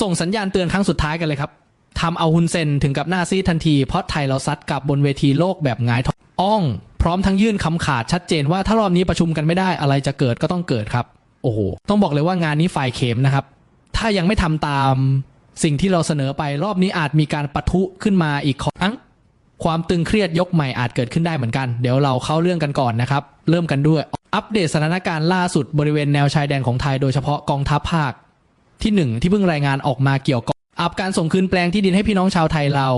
ส่งสัญญาณเตือนครั้งสุดท้ายกันเลยครับทำเอาฮุนเซนถึงกับหน้าซีทันที เพราะไทยเราซัดกับบนเวทีโลกแบบงายท้องอ้อง พร้อมทั้งยื่นคำขาดชัดเจนว่าถ้ารอบนี้ประชุมกันไม่ได้อะไรจะเกิดก็ต้องเกิดครับ โอ้โห ต้องบอกเลยว่างานนี้ฝ่ายเข็มนะครับ ถ้ายังไม่ทำตามสิ่งที่เราเสนอไปรอบนี้อาจมีการปะทุขึ้นมาอีกครั้งความตึงเครียดยกใหม่อาจเกิดขึ้นได้เหมือนกัน เดี๋ยวเราเข้าเรื่องกันก่อนนะครับ เริ่มกันด้วย อัปเดตสถานการณ์ล่าสุดบริเวณแนวชายแดนของไทยโดยเฉพาะกองทัพภาค ที่หนึ่งที่เพิ่งรายงานออกมาเกี่ยวกับอับการส่งคืนแปลงที่ดินให้พี่น้องชาวไทยเรา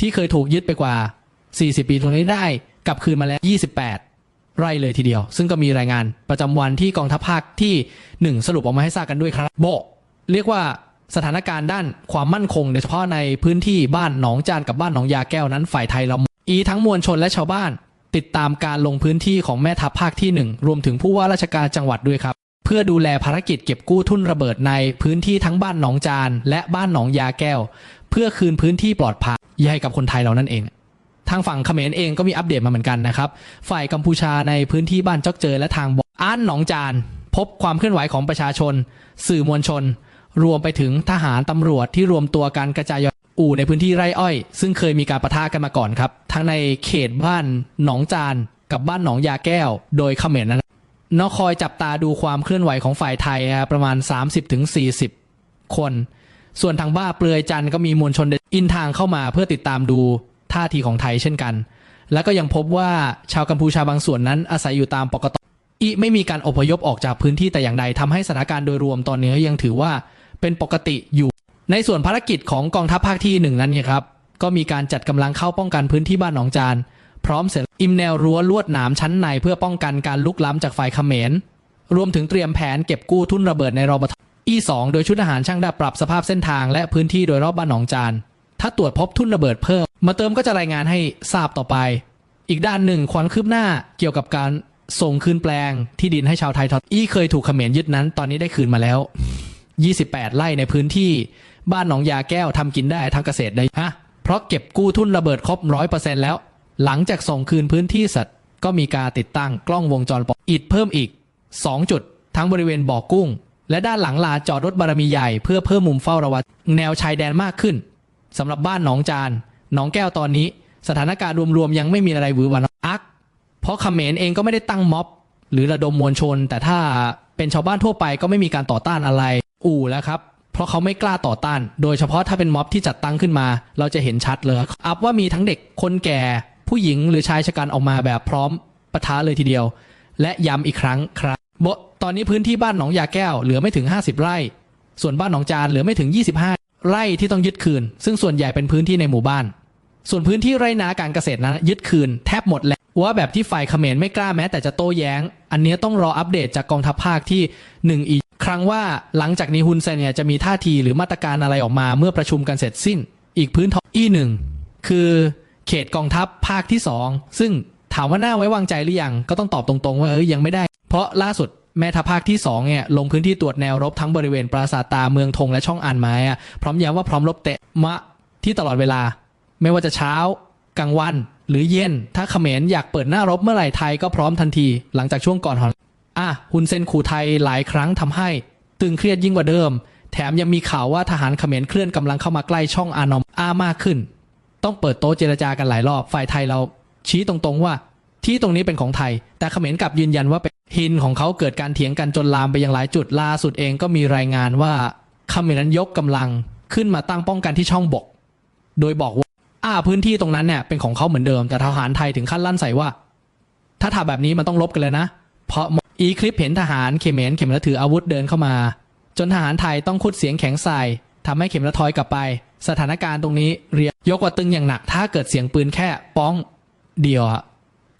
ที่เคยถูกยึดไปกว่า 40 ปีตรงนี้ได้กลับคืนมาแล้ว 28 ไร่เลยทีเดียว ซึ่งก็มีรายงานประจำวันที่กองทัพภาคที่ 1 สรุปออกมาให้ทราบกันด้วยครับโบเรียกว่าสถานการณ์ด้านความมั่นคงโดยเฉพาะในพื้นที่บ้านหนองจานกับบ้านหนองยาแก้วนั้นฝ่ายไทยเราอีทั้งมวลชนและชาวบ้าน ติดตามการลงพื้นที่ของแม่ทัพภาคที่ 1 รวมถึงผู้ว่าราชการจังหวัดด้วยครับ เพื่อดูแลภารกิจเก็บกู้ทุ่นระเบิดในพื้นที่ทั้งบ้านหนองจาน และบ้านหนองยาแก้ว เพื่อคืนพื้นที่ปลอดภัยให้กับคนไทยเรานั่นเองทางฝั่งเขมรเองก็มีอัปเดตมาเหมือนกันนะครับ ฝ่ายกัมพูชาในพื้นที่บ้านจอกเจอและทางบอ้านหนองจาน พบความเคลื่อนไหวของประชาชน สื่อมวลชน รวมไปถึงทหารตำรวจที่รวมตัวกันกระจายอู่ในพื้นที่ไร่อ้อย ซึ่งเคยมีการประทะกันมาก่อนครับ ทั้งในเขตบ้านหนองจาน กับบ้านหนองยาแก้ว โดยเขมรนั้น นคอยจับตาดูความเคลื่อนไหวของฝ่ายไทยประมาณ 30-40 คน ส่วนทางบ้าเปลือยจันก็มีมวลชนเดินอินทางเข้ามาเพื่อติดตามดูท่าทีของไทยเช่นกัน แล้วก็ยังพบว่าชาวกัมพูชาบางส่วนนั้นอาศัยอยู่ตามปกติอีไม่มีการอพยพออกจากพื้นที่แต่อย่างใดทำให้สถานการณ์โดยรวมตอนนี้ยังถือว่าเป็นปกติอยู่ ในส่วนภารกิจของกองทัพภาคที่หนึ่งนั้นเนี่ยครับ ก็มีการจัดกำลังเข้าป้องกันพื้นที่บ้านหนองจาน พร้อมเสร็จอิมแนวรั้วลวดหนามชั้นในเพื่อป้องกันการลุกล้ำจากฝ่ายเขมร รวมถึงเตรียมแผนเก็บกู้ทุ่นระเบิดในรอบทอีสองโดยชุดทหารช่างดับปรับสภาพเส้นทางและพื้นที่โดยรอบบ้านหนองจาน ถ้าตรวจพบทุ่นระเบิดเพิ่ม มาเติมก็จะรายงานให้ทราบต่อไป อีกด้านหนึ่งความคืบหน้าเกี่ยวกับการส่งคืนแปลงที่ดินให้ชาวไทยทอดอีเคยถูกเขมรยึดนั้น ตอนนี้ได้คืนมาแล้ว 28 ไร่ในพื้นที่ บ้านหนองยาแก้วทำกินได้ทางเกษตรได้ฮะเพราะเก็บกู้ทุนระเบิดครบร้อยเปอร์เซ็นแล้ว หลังจากส่งคืนพื้นที่สัตว์ ก็มีการติดตั้งกล้องวงจรปิดอิดเพิ่มอีก 2 จุด ทั้งบริเวณบ่อกุ้ง และด้านหลังลาจอดรถบารมีใหญ่เพื่อเพิ่มมุมเฝ้าระวังแนวชายแดนมากขึ้นสำหรับบ้านหนองจานหนองแก้วตอนนี้ สถานการณ์รวมๆยังไม่มีอะไรหวือหวาอัก เพราะเขมรเองก็ไม่ได้ตั้งม็อบ หรือระดมมวลชน แต่ถ้าเป็นชาวบ้านทั่วไปก็ไม่มีการต่อต้านอะไร อู่แล้วครับเพราะเขาไม่กล้าต่อต้าน โดยเฉพาะถ้าเป็นม็อบที่จัดตั้งขึ้นมา เราจะเห็นชัดเลยอัพว่ามีทั้งเด็กคนแก่ ผู้หญิงหรือชายชะกันออกมาแบบพร้อมปะทะเลยทีเดียว และย้ำอีกครั้งครับบตอนนี้พื้นที่บ้านหนองยาแก้วเหลือไม่ถึง 50 ไร่ ส่วนบ้านหนองจานเหลือไม่ถึง 25 ไร่ที่ต้องยึดคืน ซึ่งส่วนใหญ่เป็นพื้นที่ในหมู่บ้าน ส่วนพื้นที่ไร่นาการเกษตรนั้นยึดคืนแทบหมดแล้วว่าแบบที่ฝ่ายเขมรไม่กล้าแม้แต่จะโต้แย้ง อันนี้ต้องรออัปเดตจากกองทัพภาคที่หนึ่งอีก ครั้งว่าหลังจากนี้ฮุนเซนเนี่ยจะมีท่าทีหรือมาตรการอะไรออกมาเมื่อประชุมกันเสร็จสิ้น อีกพื้นที่อีหนึ่งคือ เขตกองทัพภาคที่สองซึ่งถามว่าน่าไว้วางใจหรือยังก็ต้องตอบตรงๆ ว่าเอ้ยยังไม่ได้ เพราะล่าสุดแม่ทัพภาคที่2เนี่ยลงพื้นที่ตรวจแนวรบทั้งบริเวณปราสาทตาเมืองธงและช่องอ่านไม้อะพร้อมย้ำว่าพร้อมรบเตะมะที่ตลอดเวลา ไม่ว่าจะเช้ากลางวันหรือเย็น ถ้าเขมรอยากเปิดหน้ารบเมื่อไหร่ไทยก็พร้อมทันที หลังจากช่วงก่อนหอนอะฮุนเซนขู่ไทยหลายครั้งทำให้ ตึงเครียดยิ่งกว่าเดิม แถมยังมีข่าวว่าทหารเขมรเคลื่อนกำลังเข้ามาใกล้ช่องอานอมอามากขึ้น ต้องเปิดโต๊ะเจรจากันหลายรอบฝ่ายไทยเราชี้ตรงๆว่า ที่ตรงนี้เป็นของไทย แต่เขมรกลับยืนยันว่าเป็นหินของเขาเกิดการเถียงกันจนลามไปยังหลายจุดล่าสุดเองก็มีรายงานว่าเขมรนั้นยกกำลังขึ้นมาตั้งป้องกันที่ช่องบก โดยบอกว่าอ่าพื้นที่ตรงนั้นเนี่ยเป็นของเขาเหมือนเดิมแต่ทหารไทยถึงขั้นลั่นใส่ว่า ถ้าทำแบบนี้มันต้องลบกันเลยนะ เพราะอีคลิปเห็นทหารเขมรเขมรถืออาวุธเดินเข้ามา จนทหารไทยต้องคุดเสียงแข็งใส่ทำให้เขมละทอยกลับไป สถานการณ์ตรงนี้เรียกยกว่าตึงอย่างหนัก ถ้าเกิดเสียงปืนแค่ป้องเดียว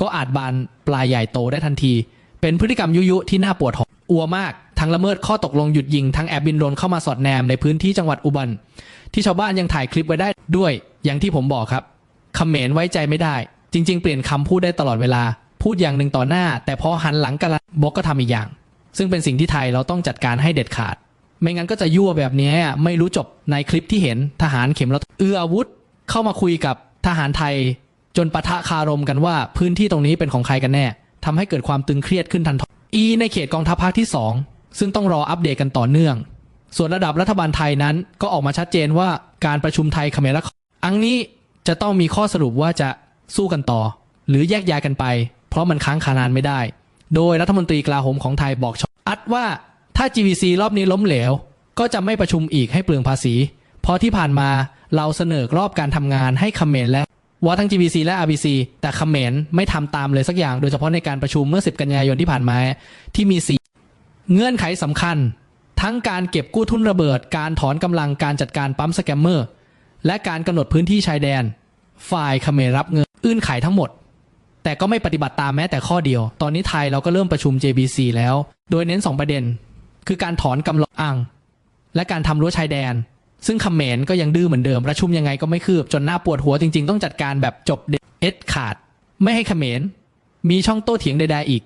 ก็อาจบานปลายใหญ่โตได้ทันที เป็นพฤติกรรมยุยุที่น่าปวดหัวอัวมาก ทั้งละเมิดข้อตกลงหยุดยิง ทั้งแอบบินโดนเข้ามาสอดแนมในพื้นที่จังหวัดอุบันที่ชาวบ้านยังถ่ายคลิปไว้ได้ด้วยอย่างที่ผมบอกครับคำเขมรไว้ใจไม่ได้ จริง ๆ เปลี่ยนคำพูดได้ตลอดเวลา พูดอย่างหนึ่งต่อหน้า แต่พอหันหลังกันละบอกก็ทำอีกอย่าง ซึ่งเป็นสิ่งที่ไทยเราต้องจัดการให้เด็ดขาด ไม่งั้นก็จะยั่วแบบนี้ไม่รู้จบในคลิปที่เห็นทหารเข็มละเอื้ออาวุธเข้ามาคุยกับทหารไทย จนปะทะคารมกันว่าพื้นที่ตรงนี้เป็นของใครกันแน่ทำให้เกิดความตึงเครียดขึ้นทันทีอีในเขตกองทัพภาคที่ 2 ซึ่งต้องรออัปเดตกันต่อเนื่อง ส่วนระดับรัฐบาลไทยนั้นก็ออกมาชัดเจนว่าการประชุมไทยเขมรอังนี้จะต้องมีข้อสรุปว่าจะสู้กันต่อ หรือแยกย้ายกันไป เพราะมันค้างคานานไม่ได้ โดยรัฐมนตรีกลาโหมของไทยบอกชอัดว่า ถ้า GVC รอบนี้ล้มเหลว ก็จะไม่ประชุมอีกให้เปลืองภาษี เพราะที่ผ่านมาเราเสนอรอบการทำงานให้เขมรและว่าทั้ง GVC และ RBC แต่เขมรไม่ทำตามเลยสักอย่าง โดยเฉพาะในการประชุมเมื่อ 10 กันยายนที่ผ่านมาที่มีสีเงื่อนไขสำคัญ ทั้งการเก็บกู้ทุนระเบิด การถอนกำลังการจัดการปั๊มสแกมเมอร์ และการกำหนดพื้นที่ชายแดน ฝ่ายเขมรรับเงินอื่นไขทั้งหมด แต่ก็ไม่ปฏิบัติตามแม้แต่ข้อเดียว ตอนนี้ไทยเราก็เริ่มประชุม JBC แล้ว โดยเน้น 2 ประเด็น คือการถอนกำลังอัง และการทำรั้วชายแดน ซึ่งเขมรก็ยังดื้อเหมือนเดิมประชุมยังไงก็ไม่คืบจนหน้าปวดหัวจริง ๆ ต้องจัดการแบบจบเด็ดขาด ไม่ให้เขมรมีช่องโต้เถียงใดๆอีก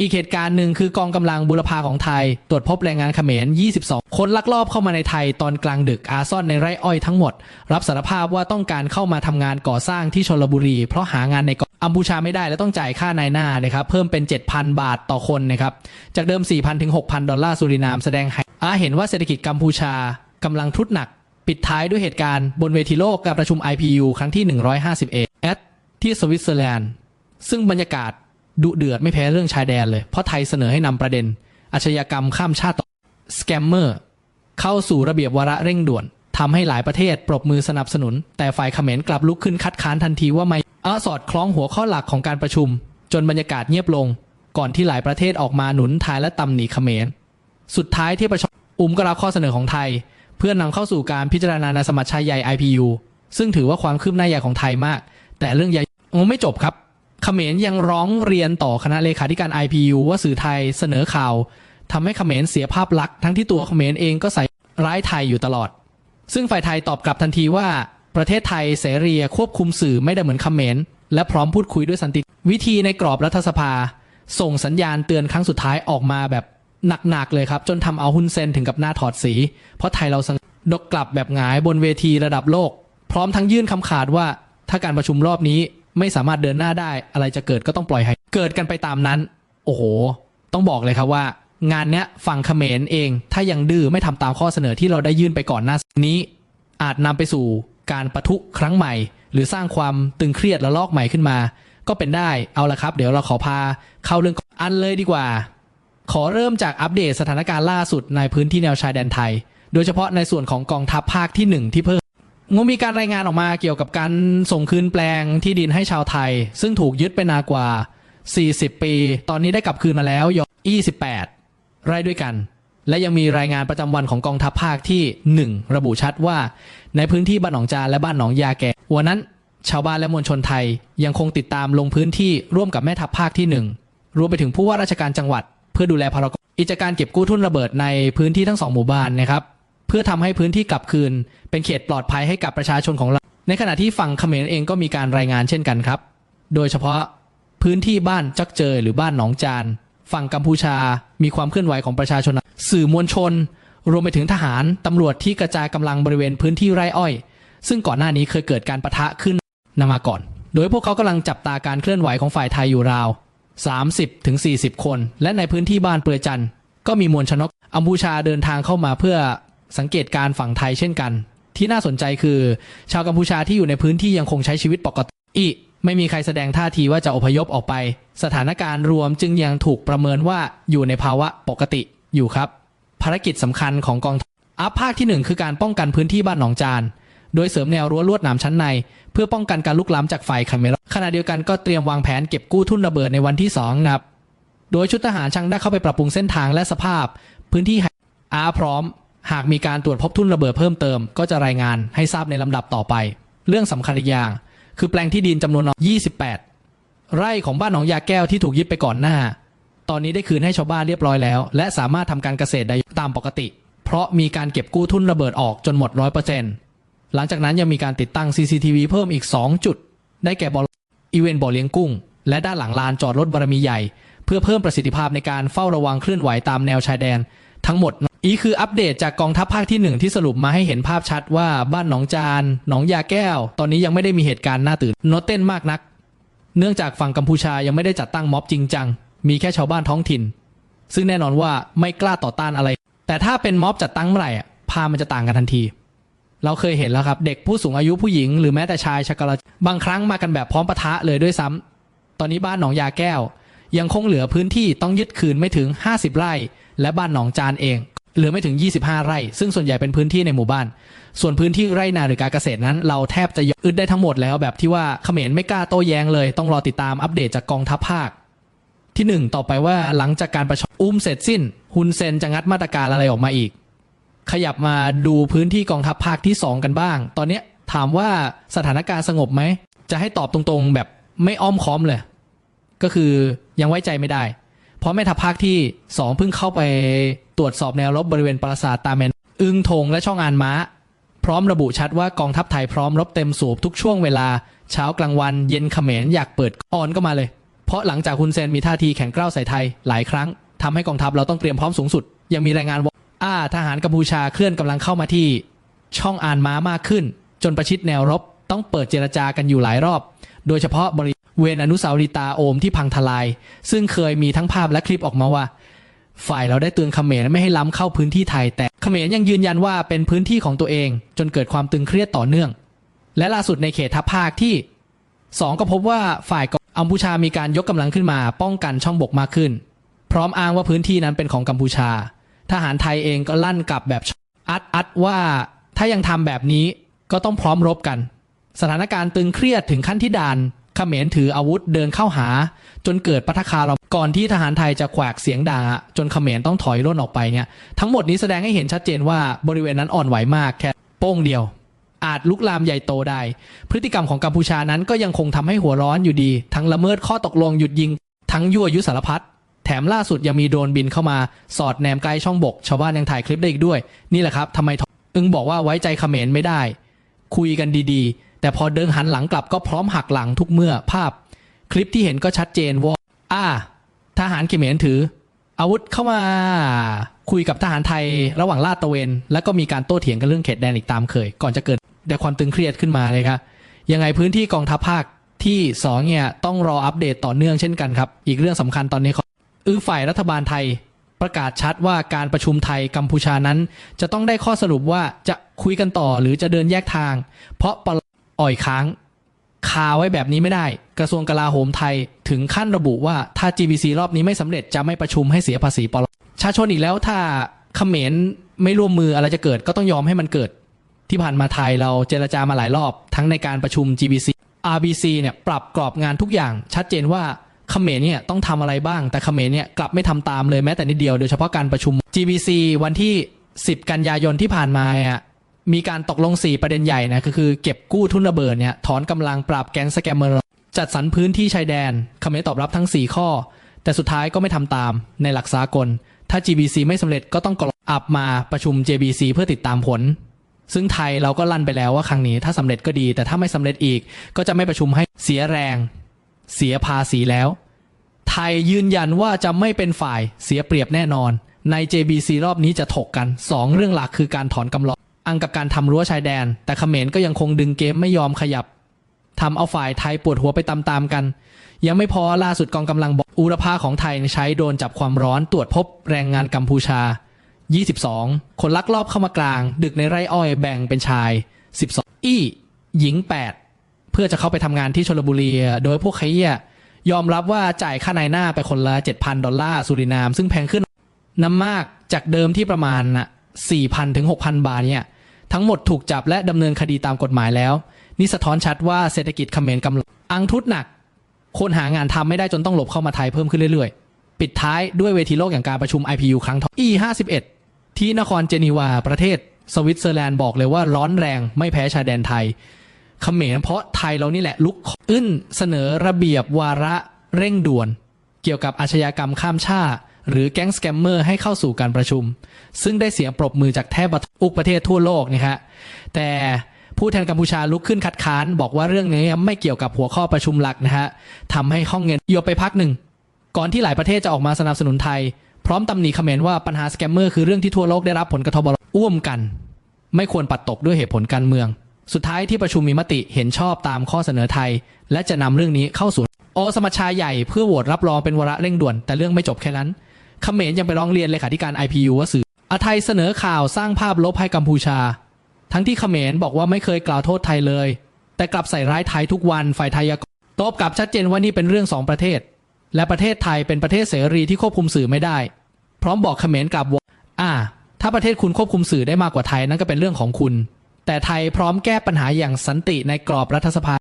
อีกเหตุการณ์หนึ่งคือกองกำลังบุรพาของไทย ตรวจพบแรงงานเขมร 22 คนลักลอบเข้ามาในไทยตอนกลางดึกอาซ่อนในไร่อ้อยทั้งหมด รับสารภาพว่าต้องการเข้ามาทำงานก่อสร้างที่ชลบุรี เพราะหางานในกัมพูชาไม่ได้และต้องจ่ายค่านายหน้านะครับเพิ่มเป็น 7,000 บาทต่อคนนะครับจากเดิม 4,000ถึง6,000 ดอลลาร์สุรินามแสดงให้อาเห็นว่าเศรษฐกิจกัมพูชากำลังทุดหนัก ปิดท้ายด้วยเหตุการณ์บนเวทีโลกการประชุม IPU ครั้งที่ 151แอดที่สวิตเซอร์แลนด์ซึ่งบรรยากาศ ดุเดือดไม่แพ้เรื่องชายแดนเลย เพราะไทยเสนอให้นำประเด็น อาชญากรรมข้ามชาติสแกมเมอร์เข้าสู่ระเบียบวาระเร่งด่วนทำให้หลายประเทศปรบมือสนับสนุน แต่ฝ่ายเขมรกลับลุกขึ้นคัดค้านทันทีว่าไม่อสอดคล้องหัวข้อหลักของการประชุม จนบรรยากาศเงียบลง ก่อนที่หลายประเทศออกมาหนุนไทยและตำหนิเขมร สุดท้ายที่ประชุมอุ้มก็รับข้อเสนอของไทย เพื่อนำเข้าสู่การพิจารณาในสมัชชาใหญ่ IPU ซึ่งถือว่าความคืบหน้าใหญ่ของไทยมาก แต่เรื่องใหญ่ยังไม่จบครับ เขมรยังร้องเรียนต่อคณะเลขาธิการ IPU ว่าสื่อไทยเสนอข่าวทำให้เขมรเสียภาพลักษณ์ทั้งที่ตัวเขมรเองก็ใส่ร้ายไทยอยู่ตลอด ซึ่งฝ่ายไทยตอบกลับทันทีว่า ประเทศไทยเสรีควบคุมสื่อไม่ได้เหมือนเขมรและพร้อมพูดคุยด้วยสันติวิธีในกรอบรัฐสภา ส่งสัญญาณเตือนครั้งสุดท้ายออกมาแบบหนักๆเลยครับ จนทำเอาฮุนเซนถึงกับหน้าถอดสี เพราะไทยเราสดกกลับแบบหงายบนเวทีระดับโลก พร้อมทั้งยื่นคำขาดว่าถ้าการประชุมรอบนี้ ไม่สามารถเดินหน้าได้ อะไรจะเกิดก็ต้องปล่อยให้ เกิดกันไปตามนั้น โอ้โห ต้องบอกเลยครับว่า งานเนี้ยฝั่งเขมรเอง ถ้ายังดื้อไม่ทำตามข้อเสนอที่เราได้ยื่นไปก่อนหน้านี้ อาจนำไปสู่การประทุครั้งใหม่ หรือสร้างความตึงเครียดและลอกใหม่ขึ้นมา ก็เป็นได้เอาละครับ เดี๋ยวเราขอพาเข้าเรื่องอันเลยดีกว่า ขอเริ่มจากอัปเดตสถานการณ์ล่าสุดในพื้นที่แนวชายแดนไทย โดยเฉพาะในส่วนของกองทัพภาคที่หนึ่งที่เพิ่ม งมีการรายงานออกมาเกี่ยวกับการส่งคืนแปลงที่ดินให้ชาวไทย ซึ่งถูกยึดไปนานกว่า 40 ปี ตอนนี้ได้กลับคืนมาแล้วย28 ไร่ด้วยกัน และยังมีรายงานประจำวันของกองทัพภาคที่ 1 ระบุชัดว่า ในพื้นที่บ้านหนองจานและบ้านหนองยาแก่วันนั้น ชาวบ้านและมวลชนไทยยังคงติดตามลงพื้นที่ร่วมกับแม่ทัพภาคที่ 1 รวมไปถึงผู้ว่าราชการจังหวัด เพื่อดูแลพรกกิจการเก็บกู้ทุนระเบิดในพื้นที่ทั้งสองหมู่บ้านนะครับ พื่อทำให้พื้นที่กลับคืน เป็นเขตปลอดภัยให้กับประชาชนของเรา ในขณะที่ฝั่งเขมรเองก็มีการรายงานเช่นกันครับ โดยเฉพาะพื้นที่บ้านจักเจยหรือบ้านหนองจานฝั่งกัมพูชามีความเคลื่อนไหวของประชาชน สื่อมวลชน รวมไปถึงทหารตำรวจที่กระจายกำลังบริเวณพื้นที่ไร่อ้อย ซึ่งก่อนหน้านี้เคยเกิดการประทะขึ้นนำมาก่อน โดยพวกเขากำลังจับตาการเคลื่อนไหวของฝ่ายไทยอยู่ราว 30ถึง40 คน และในพื้นที่บ้านเปลือจันก็มีมวลชนกอัมพูชาเดินทางเข้ามาเพื่อ สังเกตการฝั่งไทยเช่นกัน ที่น่าสนใจคือ ชาวกัมพูชาที่อยู่ในพื้นที่ยังคงใช้ชีวิตปกติไม่มีใครแสดงท่าทีว่าจะอพยพออกไป สถานการณ์รวมจึงยังถูกประเมินว่าอยู่ในภาวะปกติอยู่ครับ ภารกิจสำคัญของกองทัพอัพภาคที่หนึ่งคือการป้องกันพื้นที่บ้านหนองจาน โดยเสริมแนวรั้วลวดหนามชั้นใน เพื่อป้องกันการลุกล้ำจากฝ่ายเมรขณะเดียวกันก็เตรียมวางแผนเก็บกู้ทุนระเบิดในวันที่2นะครับ โดยชุดทหารช่างได้เข้าไปปรับปรุงเส้นทางและสภาพ พื้นที่อาพร้อม หากมีการตรวจพบทุนระเบิดเพิ่มเติมก็จะรายงานให้ทราบในลำดับต่อไป เรื่องสำคัญอีกอย่าง คือแปลงที่ดินจำนวน 28 ไร่ของบ้านหนองยาแก้วที่ถูกยึดไปก่อนหน้า ตอนนี้ได้คืนให้ชาวบ้านเรียบร้อยแล้ว และสามารถทำการเกษตรได้ตามปกติ เพราะมีการเก็บกู้ทุนระเบิดออกจนหมด100%หลังจากนั้นยังมีการติดตั้ง CCTV เพิ่มอีก 2 จุด ได้แก่บอลอีเวนต์บ่อเลี้ยงกุ้ง และด้านหลังลานจอดรถบารมีใหญ่ เพื่อเพิ่มประสิทธิภาพในการเฝ้าระวังเคลื่อนไหวตามแนวชายแดน ทั้งหมด อีคืออัปเดตจากกองทัพภาคที่หนึ่งที่สรุปมาให้เห็นภาพชัดว่าบ้านหนองจาน หนองยาแก้ว ตอนนี้ยังไม่ได้มีเหตุการณ์น่าตื่นโนตเต้นมากนัก เนื่องจากฝั่งกัมพูชายังไม่ได้จัดตั้งม็อบจริงจัง มีแค่ชาวบ้านท้องถิ่น ซึ่งแน่นอนว่าไม่กล้าต่อต้านอะไร แต่ถ้าเป็นม็อบจัดตั้งเมื่อไหร่อะภามันจะต่างกันทันที เราเคยเห็นแล้วครับ เด็กผู้สูงอายุผู้หญิงหรือแม้แต่ชายชะกระบางครั้งมากันแบบพร้อมปะทะเลยด้วยซ้ำตอนนี้บ้านหนองยาแก้ว ยังคงเหลือพื้นที่ต้องยึดคืนไม่ถึง 50 ไร่ และบ้านหนองจานเอง เหลือไม่ถึง 25 ไร่ ซึ่งส่วนใหญ่เป็นพื้นที่ในหมู่บ้าน ส่วนพื้นที่ไร่นาหรือการเกษตรนั้น เราแทบจะยกอึดได้ทั้งหมดแล้วแบบที่ว่าเขมรไม่กล้าโต้แย้งเลย ต้องรอติดตามอัปเดตจากกองทัพภาค ที่หนึ่งต่อไปว่าหลังจากการประชุมอุ้มเสร็จสิ้นฮุนเซนจะงัดมาตรการอะไรออกมาอีก ขยับมาดูพื้นที่กองทัพภาคที่ 2 กันบ้าง ตอนนี้ถามว่าสถานการณ์สงบไหมจะให้ตอบตรงๆ แบบไม่อ้อมค้อมเลย ก็คือยังไว้ใจไม่ได้ เพราะแม่ทัพภาคที่ 2 เพิ่งเข้าไปตรวจสอบแนวรบบริเวณปราสาทตาแมน อึงธงและช่องอานม้า พร้อมระบุชัดว่ากองทัพไทยพร้อมรบเต็มสูบทุกช่วงเวลา เช้ากลางวันเย็นเขมรอยากเปิดออนก็มาเลย เพราะหลังจากฮุนเซนมีท่าทีแข็งกร้าวใส่ไทยหลายครั้งทำให้กองทัพเราต้องเตรียมพร้อมสูงสุด ยังมีรายงานว่าอาทหารกัมพูชาเคลื่อนกำลังเข้ามาที่ ช่องอานม้ามากขึ้น จนประชิดแนวรบต้องเปิดเจรจากันอยู่หลายรอบ โดยเฉพาะบริ เวณอนุสาวรีย์ตาโอมที่พังทลาย ซึ่งเคยมีทั้งภาพและคลิปออกมาว่า ฝ่ายเราได้เตือนเขมรไม่ให้ล้ำเข้าพื้นที่ไทย แต่เขมรยังยืนยันว่าเป็นพื้นที่ของตัวเอง จนเกิดความตึงเครียดต่อเนื่อง และล่าสุดในเขตทัพภาคที่สองก็พบว่าฝ่ายกัมพูชามีการยกกำลังขึ้นมา ป้องกันช่องบกมากขึ้น พร้อมอ้างว่าพื้นที่นั้นเป็นของกัมพูชา ทหารไทยเองก็ลั่นกลับแบบอัดอัดว่าถ้ายังทำแบบนี้ก็ต้องพร้อมรบกัน สถานการณ์ตึงเครียดถึงขั้นที่ด่าน เขมรถืออาวุธเดินเข้าหา จนเกิดปะทะคารมก่อนที่ทหารไทยจะแขวกเสียงด่าจนเขมรต้องถอยร่นออกไปเนี่ยทั้งหมดนี้แสดงให้เห็นชัดเจนว่าบริเวณนั้นอ่อนไหวมากแค่โป้งเดียว อาจลุกลามใหญ่โตได้ พฤติกรรมของกัมพูชานั้นก็ยังคงทำให้หัวร้อนอยู่ดี ทั้งละเมิดข้อตกลงหยุดยิง ทั้งยั่วยุสารพัดแถมล่าสุดยังมีโดรนบินเข้ามาสอดแนมไกล้ช่องบก ชาวบ้านยังถ่ายคลิปได้อีกด้วย นี่แหละครับทำไมอึงบอกว่าไว้ใจเขมรไม่ได้ คุยกันดีๆ แต่พอเดินหันหลังกลับก็พร้อมหักหลังทุกเมื่อภาพ คลิปที่เห็นก็ชัดเจนว่าอ่าทหารเขมรถือ อาวุธเข้ามาคุยกับทหารไทยระหว่างลาดตระเวน แล้วก็มีการโต้เถียงกันเรื่องเขตแดนอีกตามเคย ก่อนจะเกิดแต่ความตึงเครียดขึ้นมาเลยครับยังไงพื้นที่กองทัพภาคที่สองเนี่ยต้องรออัปเดตต่อเนื่องเช่นกันครับ อีกเรื่องสำคัญตอนนี้เขาอือฝ่ายรัฐบาลไทยประกาศชัดว่าการประชุมไทยกัมพูชานั้น จะต้องได้ข้อสรุปว่าจะคุยกันต่อหรือจะเดินแยกทาง เพราะปล อ่อยค้าง คาไว้แบบนี้ไม่ได้ กระทรวงกลาโหมไทยถึงขั้นระบุว่าถ้า GBC รอบนี้ไม่สำเร็จจะไม่ประชุมให้เสียภาษีปลชาชนอีกแล้วถ้าเขมรไม่ร่วมมืออะไรจะเกิดก็ต้องยอมให้มันเกิด ที่ผ่านมาไทยเราเจรจามาหลายรอบ ทั้งในการประชุม GBC RBC เนี่ยปรับกรอบงานทุกอย่าง ชัดเจนว่าเขมรเนี่ยต้องทำอะไรบ้าง แต่เขมรเนี่ยกลับไม่ทำตามเลยแม้แต่นิดเดียวโดยเฉพาะการประชุม GBC วันที่ 10 กันยายนที่ผ่านมาอะ มีการตกลง 4 ประเด็นใหญ่นะก็คือเก็บกู้ทุนระเบิดเนี่ยถอนกำลังปราบแก๊งสแกมเมอร์จัดสรรพื้นที่ชายแดนเขมรตอบรับทั้ง 4 ข้อ แต่สุดท้ายก็ไม่ทำตามในหลักสากล ถ้า GBC ไม่สำเร็จก็ต้องกรอับมาประชุม JBC เพื่อติดตามผล ซึ่งไทยเราก็ลั่นไปแล้วว่าครั้งนี้ถ้าสำเร็จก็ดี แต่ถ้าไม่สำเร็จอีกก็จะไม่ประชุมให้เสียแรง เสียภาษีแล้ว ไทยยืนยันว่าจะไม่เป็นฝ่ายเสียเปรียบแน่นอน ใน JBC รอบนี้จะถกกัน 2 เรื่องหลักคือการถอนกำลัง อังกับการทำรั้วชายแดน แต่เขมรก็ยังคงดึงเกมไม่ยอมขยับทำเอาฝ่ายไทยปวดหัวไปตามๆกัน ยังไม่พอล่าสุดกองกำลังบอกอุรภาของไทยใช้โดนจับความร้อนตรวจพบแรงงานกัมพูชา 22 คนลักลอบเข้ามากลาง ดึกในไร่อ้อยแบ่งเป็นชาย 12 อี้ หญิง 8 เพื่อจะเข้าไปทำงานที่ชลบุรี โดยพวกเขาเหี้ยยอมรับว่าจ่ายค่านายหน้าไปคนละ 7,000 ดอลลาร์สุรินาม ซึ่งแพงขึ้นน้ำมากจากเดิมที่ประมาณน่ะ4,000 ถึง 6,000 บาทเนี่ย ทั้งหมดถูกจับและดำเนินคดีตามกฎหมายแล้ว นี่สะท้อนชัดว่าเศรษฐกิจเขมรกำลังอังทุตหนัก คนหางานทำไม่ได้จนต้องหลบเข้ามาไทยเพิ่มขึ้นเรื่อยๆ ปิดท้ายด้วยเวทีโลกอย่างการประชุม IPU ครั้งทอ E51 ที่นครเจนีวาประเทศ สวิตเซอร์แลนด์บอกเลยว่าร้อนแรงไม่แพ้ชายแดนไทยเขมรเพราะไทยเรานี่แหละลุกอึ้นเสนอระเบียบวาระเร่งด่วน เกี่ยวกับอาชญากรรมข้ามชาติ หรือแก๊งสแกมเมอร์ให้เข้าสู่การประชุม ซึ่งได้เสียงปรบมือจากแทบทุกประเทศทั่วโลกนะฮะแต่ผู้แทนกัมพูชาลุกขึ้นคัดค้าน บอกว่าเรื่องนี้ไม่เกี่ยวกับหัวข้อประชุมหลักนะฮะทำให้ห้องเงินโยบไปพักหนึ่ง ก่อนที่หลายประเทศจะออกมาสนับสนุนไทย พร้อมตำหนิเขมรว่าปัญหาสแกมเมอร์คือเรื่องที่ทั่วโลกได้รับผลกระทบอ้วมกัน ไม่ควรปัดตกด้วยเหตุผลการเมือง สุดท้ายที่ประชุมมีมติเห็นชอบตามข้อเสนอไทย และจะนำเรื่องนี้เข้าสู่อสมัชชาใหญ่เพื่อโหวตรับรองเป็นวาระเร่งด่วน แต่เรื่องไม่จบแค่นั้น เขมรยังไปร้องเรียนเลขาธิการ IPU ว่าสื่ออาไทยเสนอข่าวสร้างภาพลบให้กัมพูชา ทั้งที่เขมรบอกว่าไม่เคยกล่าวโทษไทยเลย แต่กลับใส่ร้ายไทยทุกวันฝ่ายไทยโต้กลับชัดเจนว่านี่เป็นเรื่องสองประเทศ และประเทศไทยเป็นประเทศเสรีที่ควบคุมสื่อไม่ได้ พร้อมบอกเขมรกลับว่าอ่า ถ้าประเทศคุณควบคุมสื่อได้มากกว่าไทยนั่นก็เป็นเรื่องของคุณ แต่ไทยพร้อมแก้ปัญหาอย่างสันติในกรอบรัฐสภา